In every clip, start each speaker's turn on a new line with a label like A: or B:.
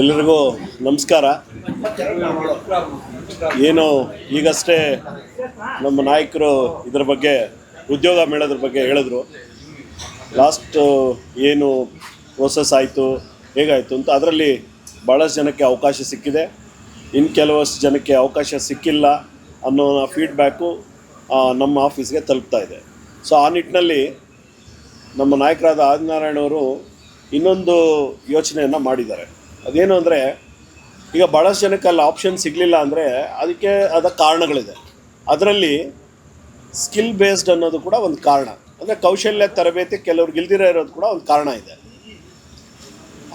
A: ಎಲ್ಲರಿಗೂ ನಮಸ್ಕಾರ. ಏನು ಈಗಷ್ಟೇ ನಮ್ಮ ನಾಯಕರು ಇದರ ಬಗ್ಗೆ, ಉದ್ಯೋಗ ಮೇಳದ್ರ ಬಗ್ಗೆ ಹೇಳಿದ್ರು. ಲಾಸ್ಟ್, ಏನು ಪ್ರೋಸೆಸ್ ಆಯಿತು, ಹೇಗಾಯಿತು ಅಂತ ಅದರಲ್ಲಿ ಭಾಳಷ್ಟು ಜನಕ್ಕೆ ಅವಕಾಶ ಸಿಕ್ಕಿದೆ. ಇನ್ನು ಕೆಲವಷ್ಟು ಜನಕ್ಕೆ ಅವಕಾಶ ಸಿಕ್ಕಿಲ್ಲ ಅನ್ನೋ ಫೀಡ್ಬ್ಯಾಕು ನಮ್ಮ ಆಫೀಸ್ಗೆ ತಲುಪ್ತಾ ಇದೆ. ಸೊ ಆ ನಿಟ್ಟಿನಲ್ಲಿ ನಮ್ಮ ನಾಯಕರಾದ ಆದಿನಾರಾಯಣವರು ಇನ್ನೊಂದು ಯೋಚನೆಯನ್ನು ಮಾಡಿದ್ದಾರೆ. ಅದೇನು ಅಂದರೆ, ಈಗ ಭಾಳಷ್ಟು ಜನಕ್ಕೆ ಅಲ್ಲಿ ಆಪ್ಷನ್ ಸಿಗಲಿಲ್ಲ ಅಂದರೆ ಅದಕ್ಕೆ ಆದ ಕಾರಣಗಳಿದೆ. ಅದರಲ್ಲಿ ಸ್ಕಿಲ್ ಬೇಸ್ಡ್ ಅನ್ನೋದು ಕೂಡ ಒಂದು ಕಾರಣ. ಅಂದರೆ ಕೌಶಲ್ಯ ತರಬೇತಿ ಕೆಲವ್ರಿಗೆ ಇಲ್ದಿರೋ ಇರೋದು ಕೂಡ ಒಂದು ಕಾರಣ ಇದೆ.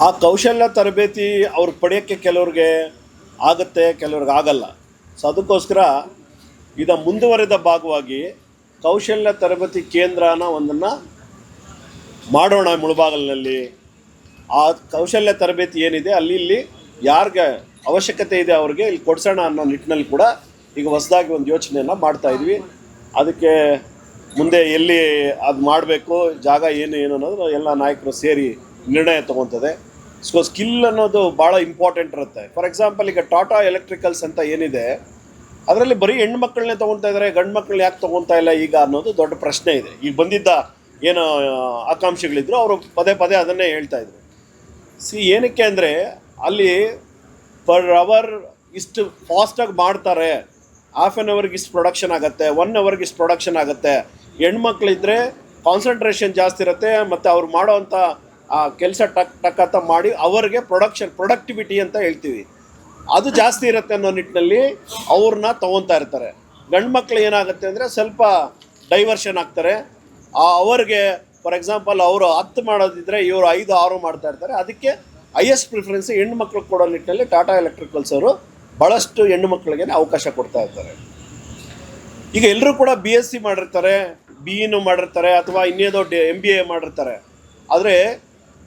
A: ಆ ಕೌಶಲ್ಯ ತರಬೇತಿ ಅವ್ರು ಪಡೆಯೋಕ್ಕೆ ಕೆಲವ್ರಿಗೆ ಆಗುತ್ತೆ, ಕೆಲವ್ರಿಗೆ ಆಗಲ್ಲ. ಸೊ ಅದಕ್ಕೋಸ್ಕರ ಇದ ಮುಂದುವರೆದ ಭಾಗವಾಗಿ ಕೌಶಲ್ಯ ತರಬೇತಿ ಕೇಂದ್ರನ ಒಂದನ್ನು ಮಾಡೋಣ ಮುಳುಬಾಗಲಿನಲ್ಲಿ. ಆ ಕೌಶಲ್ಯ ತರಬೇತಿ ಏನಿದೆ, ಅಲ್ಲಿ ಇಲ್ಲಿ ಯಾರಿಗೆ ಅವಶ್ಯಕತೆ ಇದೆ ಅವ್ರಿಗೆ ಇಲ್ಲಿ ಕೊಡ್ಸೋಣ ಅನ್ನೋ ನಿಟ್ಟಿನಲ್ಲಿ ಕೂಡ ಈಗ ಹೊಸದಾಗಿ ಒಂದು ಯೋಚನೆಯನ್ನು ಮಾಡ್ತಾ ಇದ್ವಿ. ಅದಕ್ಕೆ ಮುಂದೆ ಎಲ್ಲಿ ಅದು ಮಾಡಬೇಕು, ಜಾಗ ಏನು ಏನು ಅನ್ನೋದು ಎಲ್ಲ ನಾಯಕರು ಸೇರಿ ನಿರ್ಣಯ ತೊಗೊತದೆ. ಸೊ ಸ್ಕಿಲ್ ಅನ್ನೋದು ಭಾಳ ಇಂಪಾರ್ಟೆಂಟ್ ಇರುತ್ತೆ. ಫಾರ್ ಎಕ್ಸಾಂಪಲ್ ಈಗ ಟಾಟಾ ಎಲೆಕ್ಟ್ರಿಕಲ್ಸ್ ಅಂತ ಏನಿದೆ, ಅದರಲ್ಲಿ ಬರೀ ಹೆಣ್ಣು ಮಕ್ಕಳನ್ನೇ ತೊಗೊತಾ ಇದ್ದಾರೆ ಗಂಡು ಮಕ್ಕಳು ಯಾಕೆ ತೊಗೊತಾ ಇಲ್ಲ ಈಗ ಅನ್ನೋದು ದೊಡ್ಡ ಪ್ರಶ್ನೆ ಇದೆ. ಈಗ ಬಂದಿದ್ದ ಏನು ಆಕಾಂಕ್ಷೆಗಳಿದ್ರು, ಅವರು ಪದೇ ಪದೇ ಅದನ್ನೇ ಹೇಳ್ತಾ ಇದ್ರು. ಸಿ ಏನಕ್ಕೆ ಅಂದರೆ ಅಲ್ಲಿ ಪರ್ ಅವರ್ ಇಷ್ಟು ಫಾಸ್ಟಾಗಿ ಮಾಡ್ತಾರೆ. ಹಾಫ್ ಆನ್ ಅವರ್ಗೆ ಇಷ್ಟು ಪ್ರೊಡಕ್ಷನ್ ಆಗುತ್ತೆ ಒನ್ ಅವರ್ಗೆ ಇಷ್ಟು ಪ್ರೊಡಕ್ಷನ್ ಆಗುತ್ತೆ. ಹೆಣ್ಮಕ್ಳಿದ್ರೆ ಕಾನ್ಸಂಟ್ರೇಷನ್ ಜಾಸ್ತಿ ಇರುತ್ತೆ ಮತ್ತು ಅವ್ರು ಮಾಡೋವಂಥ ಆ, ಕೆಲಸ ಟಕ್ ಟಕ್ ಅಂತ ಮಾಡಿ ಅವರಿಗೆ ಪ್ರೊಡಕ್ಷನ್ ಪ್ರೊಡಕ್ಟಿವಿಟಿ ಅಂತ ಹೇಳ್ತೀವಿ. ಅದು ಜಾಸ್ತಿ ಇರುತ್ತೆ ಅನ್ನೋ ನಿಟ್ಟಿನಲ್ಲಿ ಅವ್ರನ್ನ ತೊಗೊತಾ ಇರ್ತಾರೆ. ಗಂಡು ಮಕ್ಳು ಏನಾಗುತ್ತೆ ಅಂದರೆ ಸ್ವಲ್ಪ ಡೈವರ್ಷನ್ ಆಗ್ತಾರೆ. ಆ, ಅವರಿಗೆ ಫಾರ್ ಎಕ್ಸಾಂಪಲ್ ಅವರು ಹತ್ತು ಮಾಡೋದಿದ್ರೆ ಇವರು ಐದು, ಆರು ಮಾಡ್ತಾ ಇರ್ತಾರೆ. ಅದಕ್ಕೆ ಹೈಯೆಸ್ಟ್ ಪ್ರಿಫರೆನ್ಸ್ ಹೆಣ್ಣು ಮಕ್ಳು ಕೊಡೋ ನಿಟ್ಟಿನಲ್ಲಿ ಟಾಟಾ ಎಲೆಕ್ಟ್ರಿಕಲ್ಸ್ ಅವರು ಭಾಳಷ್ಟು ಹೆಣ್ಣು ಮಕ್ಕಳಿಗೆ ಅವಕಾಶ ಕೊಡ್ತಾ ಇರ್ತಾರೆ. ಈಗ ಎಲ್ಲರೂ ಕೂಡ ಬಿ ಎಸ್ ಸಿ ಮಾಡಿರ್ತಾರೆ ಬಿ ಇನು ಮಾಡಿರ್ತಾರೆ, ಅಥವಾ ಇನ್ನೇದೋ ಡಿ ಎಂ ಬಿ ಎ ಮಾಡಿರ್ತಾರೆ. ಆದರೆ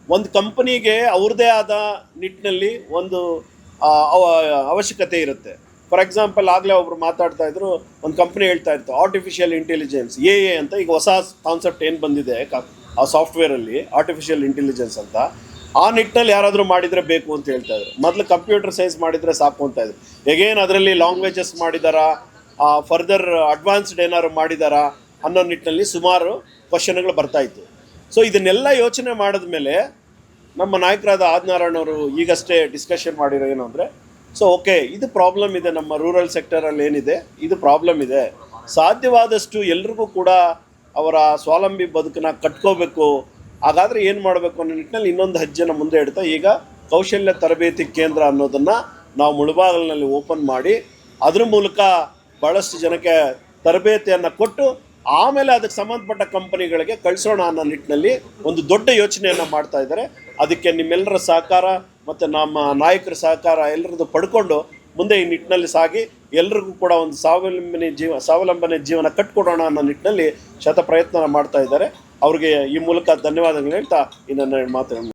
A: ಒಂದು ಕಂಪನಿಗೆ ಅವ್ರದ್ದೇ ಆದ ನಿಟ್ಟಿನಲ್ಲಿ ಒಂದು ಅವ- ಅವಶ್ಯಕತೆ ಇರುತ್ತೆ. ಫಾರ್ ಎಕ್ಸಾಂಪಲ್ ಆಗಲೇ ಒಬ್ರು ಮಾತಾಡ್ತಾ ಇದ್ರು, ಒಂದು ಕಂಪ್ನಿ ಹೇಳ್ತಾ ಇತ್ತು ಆರ್ಟಿಫಿಷಿಯಲ್ ಇಂಟೆಲಿಜೆನ್ಸ್ ಎ ಎ ಅಂತ ಈಗ ಹೊಸ ಕಾನ್ಸೆಪ್ಟ್ ಏನು ಬಂದಿದೆ ಆ ಸಾಫ್ಟ್ವೇರಲ್ಲಿ ಆರ್ಟಿಫಿಷಿಯಲ್ ಇಂಟೆಲಿಜೆನ್ಸ್ ಅಂತ, ಆ ನಿಟ್ಟಿನಲ್ಲಿ ಯಾರಾದರೂ ಮಾಡಿದರೆ ಬೇಕು ಅಂತ ಹೇಳ್ತಾ ಇದ್ರು. ಮೊದಲು ಕಂಪ್ಯೂಟರ್ ಸೈನ್ಸ್ ಮಾಡಿದರೆ ಸಾಕು ಅಂತ ಇದ್ರು. ಎಗೇನ್ ಅದರಲ್ಲಿ ಲಾಂಗ್ವೇಜಸ್ ಮಾಡಿದಾರಾ ಫರ್ದರ್ ಅಡ್ವಾನ್ಸ್ಡ್ ಏನಾದ್ರು ಮಾಡಿದಾರಾ ಅನ್ನೋ ನಿಟ್ಟಿನಲ್ಲಿ ಸುಮಾರು ಕ್ವಶನ್ಗಳು ಬರ್ತಾ ಇತ್ತು. ಸೊ ಇದನ್ನೆಲ್ಲ ಯೋಚನೆ ಮಾಡಿದ್ಮೇಲೆ ನಮ್ಮ ನಾಯಕರಾದ ಆದ್ನಾರಾಯಣವರು ಈಗಷ್ಟೇ ಡಿಸ್ಕಷನ್ ಮಾಡಿರೋ ಏನು ಅಂದರೆ ಸೊ ಓಕೆ ಇದು ಪ್ರಾಬ್ಲಮ್ ಇದೆ. ನಮ್ಮ ರೂರಲ್ ಸೆಕ್ಟರಲ್ಲಿ ಏನಿದೆ? ಇದು ಪ್ರಾಬ್ಲಮ್ ಇದೆ. ಸಾಧ್ಯವಾದಷ್ಟು ಎಲ್ರಿಗೂ ಕೂಡ ಅವರ ಸ್ವಾವಲಂಬಿ ಬದುಕನ್ನ ಕಟ್ಕೋಬೇಕು. ಹಾಗಾದರೆ ಏನು ಮಾಡಬೇಕು ಅನ್ನೋ ನಿಟ್ಟಿನಲ್ಲಿ ಇನ್ನೊಂದು ಹೆಜ್ಜೆನ ಮುಂದೆ ಇಡ್ತಾ ಈಗ ಕೌಶಲ್ಯ ತರಬೇತಿ ಕೇಂದ್ರ ಅನ್ನೋದನ್ನು ನಾವು ಮುಳುಬಾಗಿಲಿನಲ್ಲಿ ಓಪನ್ ಮಾಡಿ, ಅದ್ರ ಮೂಲಕ ಭಾಳಷ್ಟು ಜನಕ್ಕೆ ತರಬೇತಿಯನ್ನು ಕೊಟ್ಟು, ಆಮೇಲೆ ಅದಕ್ಕೆ ಸಂಬಂಧಪಟ್ಟ ಕಂಪನಿಗಳಿಗೆ ಕಳಿಸೋಣ ಅನ್ನೋ ನಿಟ್ಟಿನಲ್ಲಿ ಒಂದು ದೊಡ್ಡ ಯೋಚನೆಯನ್ನು ಮಾಡ್ತಾ ಇದ್ದಾರೆ. ಅದಕ್ಕೆ ನಿಮ್ಮೆಲ್ಲರ ಸಹಕಾರ ಮತ್ತು ನಮ್ಮ ನಾಯಕರ ಸಹಕಾರ ಎಲ್ಲರದ್ದು ಪಡ್ಕೊಂಡು ಮುಂದೆ ಈ ನಿಟ್ಟಿನಲ್ಲಿ ಸಾಗಿ ಎಲ್ರಿಗೂ ಕೂಡ ಒಂದು ಸ್ವಾವಲಂಬನೆ ಜೀವ, ಸ್ವಾವಲಂಬನೆ ಜೀವನ ಕಟ್ಕೊಡೋಣ ಅನ್ನೋ ನಿಟ್ಟಿನಲ್ಲಿ ಶತ ಪ್ರಯತ್ನ ಮಾಡ್ತಾ ಇದ್ದಾರೆ. ಅವ್ರಿಗೆ ಈ ಮೂಲಕ ಧನ್ಯವಾದಗಳು ಹೇಳ್ತಾ ಈ ನನ್ನ